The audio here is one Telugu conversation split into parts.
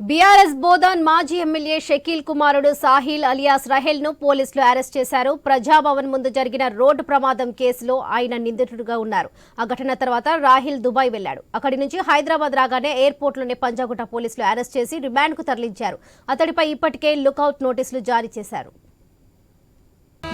బీఆర్ఎస్ బోధన్ మాజీ ఎమ్మెల్యే షకీల్ కుమారుడు సాహిల్ అలియాస్ రహేల్ను పోలీసులు అరెస్ట్ చేశారు. ప్రజాభవన్ ముందు జరిగిన రోడ్డు ప్రమాదం కేసులో ఆయన నిందితుడిగా ఉన్నారు. ఆ ఘటన తర్వాత రాహిల్ దుబాయ్ వెళ్ళాడు అక్కడి నుంచి హైదరాబాద్ రాగానే ఎయిర్పోర్ట్లోనే పంజాగుట్ట పోలీసులు అరెస్ట్ చేసి రిమాండ్కు తరలించారు. అతడిపై ఇప్పటికే లుకౌట్ నోటీసులు జారీ చేశారు.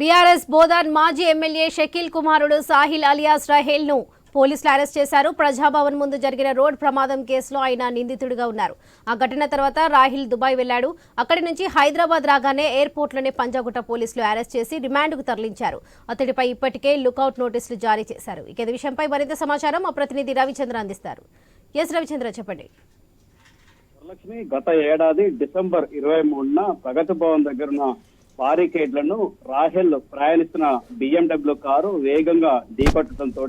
BRS Bodhan మాజీ ఎమ్మెల్యే షకీల్ కుమారుడు సాహిల్ అలియాస్ రహేల్ను పోలీసులు అరెస్ట్ చేశారు. ప్రజాభవన్ ముందు జరిగిన రోడ్ ప్రమాదం కేసులో ఆయన నిందితుడిగా ఉన్నారు. ఆ ఘటన తర్వాత రాహిల్ దుబాయ్ వెళ్ళాడు అక్కడి నుంచి హైదరాబాద్ రాగానే ఎయిర్పోర్ట్లోనే పంజాగుట్ట పోలీసులు అరెస్ట్ చేసి రిమాండ్కు తరలించారు. అతడిపై ఇప్పటికే లుకౌట్ నోటీసులు జారీ చేశారు. ఇక విషయంపై మరింత సమాచారం మా ప్రతినిధి రవిచంద్ర అందిస్తారు. ఎస్ రవిచంద్ర చెప్పండి. వరలక్ష్మి గత ఏడాది డిసెంబర్ ఇరవై మూడున ప్రగతి భవన్ దగ్గర ఉన్న బారికేడ్లను రాహెల్ ప్రయాణిస్తున్న బిఎండబ్ల్యూ కారు వేగంగా ఢీపట్టడంతో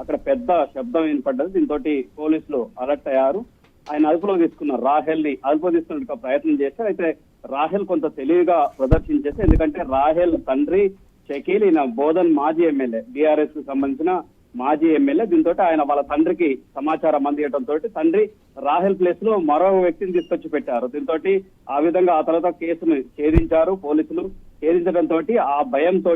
అక్కడ పెద్ద శబ్దం వినపడ్డది. దీంతో పోలీసులు అలర్ట్ అయ్యారు. ఆయన అదుపులో తీసుకున్న రాహెల్ని అదుపులో తీసుకున్న ప్రయత్నం చేశారు. అయితే రాహెల్ కొంత తెలివిగా ప్రదర్శించేసి ఎందుకంటే రాహెల్ తండ్రి షకీల్ ఈయన బోధన్ మాజీ ఎమ్మెల్యే బీఆర్ఎస్కు సంబంధించిన మాజీ ఎమ్మెల్యే. దీంతో ఆయన వాళ్ళ తండ్రికి సమాచారం అందించడంతో తండ్రి రాహెల్ ప్లేస్లో మరో వ్యక్తిని తీసుకొచ్చి పెట్టారు. దీంతో ఆ విధంగా ఆ తర్వాత కేసును ఛేదించారు పోలీసులు. ఛేదించడంతో ఆ భయంతో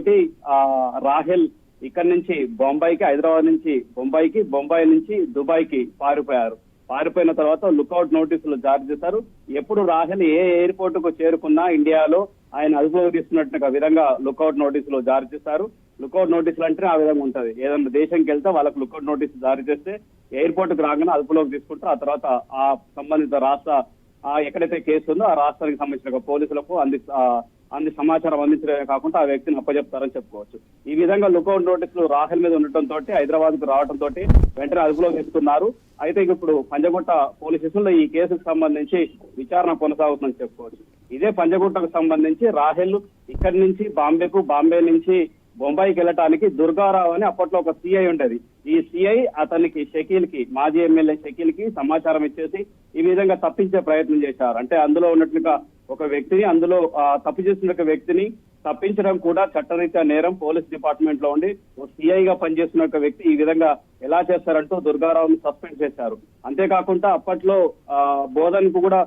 ఆ రాహెల్ ఇక్కడి నుంచి బొంబాయికి హైదరాబాద్ నుంచి బొంబాయికి బొంబాయి నుంచి దుబాయ్కి పారిపోయారు. పారిపోయిన తర్వాత లుకౌట్ నోటీసులు జారీ చేశారు. ఎప్పుడు రాహెల్ ఏ ఎయిర్పోర్ట్కు చేరుకున్నా ఇండియాలో ఆయన అదుపులోకి తీసుకున్నట్టు విధంగా లుకౌట్ నోటీసులు జారీ చేశారు. లుకౌట్ నోటీసులు అంటే ఆ విధంగా ఉంటది. ఏదైనా దేశంకి వెళ్తే వాళ్ళకు లుకౌట్ నోటీసు జారీ చేస్తే ఎయిర్పోర్ట్కు రాగానే అదుపులోకి తీసుకుంటారు. ఆ తర్వాత ఆ సంబంధిత రాష్ట్ర ఆ ఎక్కడైతే కేసు ఉందో ఆ రాష్ట్రానికి సంబంధించిన పోలీసులకు అంది అంది సమాచారం అందించడమే కాకుండా ఆ వ్యక్తిని అప్పచెప్తారని చెప్పుకోవచ్చు. ఈ విధంగా లుకౌట్ నోటీసులు రాహుల్ మీద ఉండటంతో హైదరాబాద్కు తోటి వెంటనే అదుపులోకి తీసుకున్నారు. అయితే ఇప్పుడు పంజగుట్ట పోలీస్ స్టేషన్లో ఈ కేసుకు సంబంధించి విచారణ కొనసాగుతుందని చెప్పుకోవచ్చు. ఇదే పంజగుట్టకు సంబంధించి రాహెల్ ఇక్కడి నుంచి బాంబేకు బాంబే నుంచి బొంబాయికి వెళ్ళటానికి దుర్గారావు అని అప్పట్లో ఒక సిఐ ఉండేది. ఈ సిఐ అతనికి షకీల్కి మాజీ ఎమ్మెల్యే షకీల్కి సమాచారం ఇచ్చేసి ఈ విధంగా తప్పించే ప్రయత్నం చేశారు. అంటే అందులో ఉన్నట్లుగా ఒక వ్యక్తిని అందులో ఆ, తప్పు చేసిన ఒక వ్యక్తిని తప్పించడం కూడా చట్టరీత్యా నేరం. పోలీస్ డిపార్ట్మెంట్లో ఉండి ఓ సిఐ గా పనిచేస్తున్న ఒక వ్యక్తి ఈ విధంగా ఎలా చేస్తారంటూ దుర్గారావుని సస్పెండ్ చేశారు. అంతేకాకుండా అప్పట్లో ఆ, బోధన్కు కూడా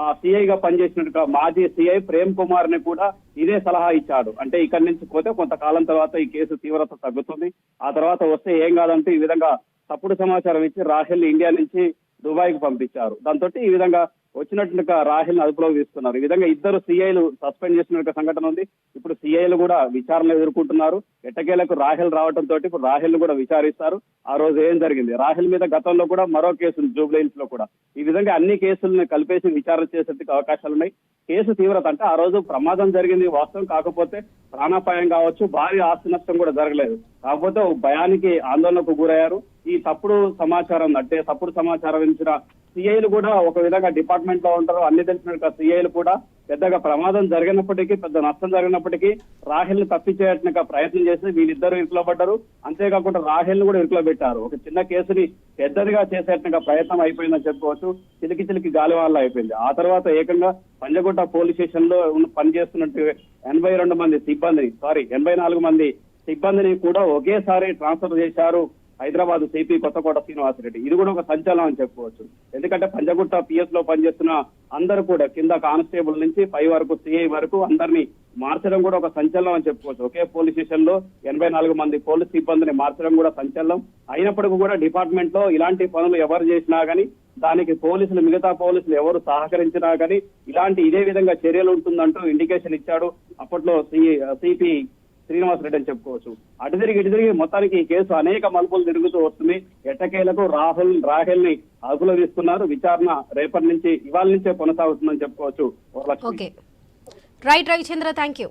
ఆ సిఐ గా పనిచేసినట్టుగా మాజీ సిఐ ప్రేమ్ కుమార్ని కూడా ఇదే సలహా ఇచ్చాడు. అంటే ఇక్కడి నుంచి పోతే కొంతకాలం తర్వాత ఈ కేసు తీవ్రత తగ్గుతుంది. ఆ తర్వాత వస్తే ఏం కాదంటే ఈ విధంగా తప్పుడు సమాచారం ఇచ్చి రాహెల్ ఇండియా నుంచి దుబాయ్కు పంపించారు. దాంతో ఈ విధంగా వచ్చినట్లుగా రాహిల్ అదుపులోకి తీసుకున్నారు. ఈ విధంగా ఇద్దరు సీఐలు సస్పెండ్ చేసిన సంఘటన ఉంది. ఇప్పుడు సీఐలు కూడా విచారణ ఎదుర్కొంటున్నారు. ఎట్టకేలకు రాహిల్ రావడంతో ఇప్పుడు రాహిల్ కూడా విచారిస్తారు. ఆ రోజు ఏం జరిగింది? రాహిల్ మీద గతంలో కూడా మరో కేసు ఉంది జూబ్లైన్స్లో కూడా. ఈ విధంగా అన్ని కేసులను కలిపేసి విచారణ చేసేందుకు అవకాశాలు ఉన్నాయి. కేసు తీవ్రత అంటే ఆ రోజు ప్రమాదం జరిగింది వాస్తవం. కాకపోతే ప్రాణాపాయం కావచ్చు భారీ ఆస్తి నష్టం కూడా జరగలేదు. కాకపోతే భయానికి ఆందోళనకు గురయ్యారు. ఈ తప్పుడు సమాచారం అంటే తప్పుడు సమాచారం ఇచ్చిన సిఐలు కూడా ఒక విధంగా డిపార్ట్మెంట్లో ఉంటారు. అన్ని తెలిసిన సిఐలు కూడా పెద్దగా ప్రమాదం జరిగినప్పటికీ పెద్ద నష్టం జరిగినప్పటికీ రాహెల్ని తప్పించేట్టుగా ప్రయత్నం చేసి వీళ్ళిద్దరు ఇరుకులో పడ్డారు. అంతేకాకుండా రాహెల్ని కూడా ఇరుకులో పెట్టారు. ఒక చిన్న కేసుని పెద్దదిగా చేసేట్టుగా ప్రయత్నం అయిపోయిందని చెప్పుకోవచ్చు. చిలికి చిలికి గాలి వాళ్ళ అయిపోయింది. ఆ తర్వాత ఏకంగా పంజగుట్ట పోలీస్ స్టేషన్లో ఉన్న- పనిచేస్తున్నట్టు ఎనభై రెండు మంది సిబ్బందిని సారీ ఎనభై నాలుగు మంది సిబ్బందిని కూడా ఒకేసారి ట్రాన్స్ఫర్ చేశారు. హైదరాబాద్ సిపి కొత్తకోట శ్రీనివాసరెడ్డి. ఇది కూడా ఒక సంచలనం అని చెప్పుకోవచ్చు. ఎందుకంటే పంజగుట్ట పిఎస్లో పనిచేస్తున్న అందరూ కూడా కింద కానిస్టేబుల్ నుంచి పై వరకు సిఐ వరకు అందరినీ మార్చడం కూడా ఒక సంచలనం అని చెప్పుకోవచ్చు. ఒకే పోలీస్ స్టేషన్లో ఎనభై నాలుగు మంది పోలీస్ సిబ్బందిని మార్చడం కూడా సంచలనం. అయినప్పటికీ కూడా డిపార్ట్మెంట్లో ఇలాంటి పనులు ఎవరు చేసినా గానీ దానికి పోలీసులు మిగతా పోలీసులు ఎవరు సహకరించినా గానీ ఇలాంటి ఇదే విధంగా చర్యలు ఉంటుందంటూ ఇండికేషన్ ఇచ్చాడు. అప్పట్లో సిపి శ్రీనివాసరెడ్డి అని చెప్పుకోవచ్చు. అటు తిరిగి ఇటు తిరిగి మొత్తానికి ఈ కేసు అనేక మలుపులు తిరుగుతూ వస్తుంది. ఎట్టకేలకు రాహుల్ రాహెల్ని అదుపులో విచారణ రేపటి నుంచి ఇవాళ నుంచే కొనసాగుతుందని చెప్పుకోవచ్చు. Right Ravichandra thank you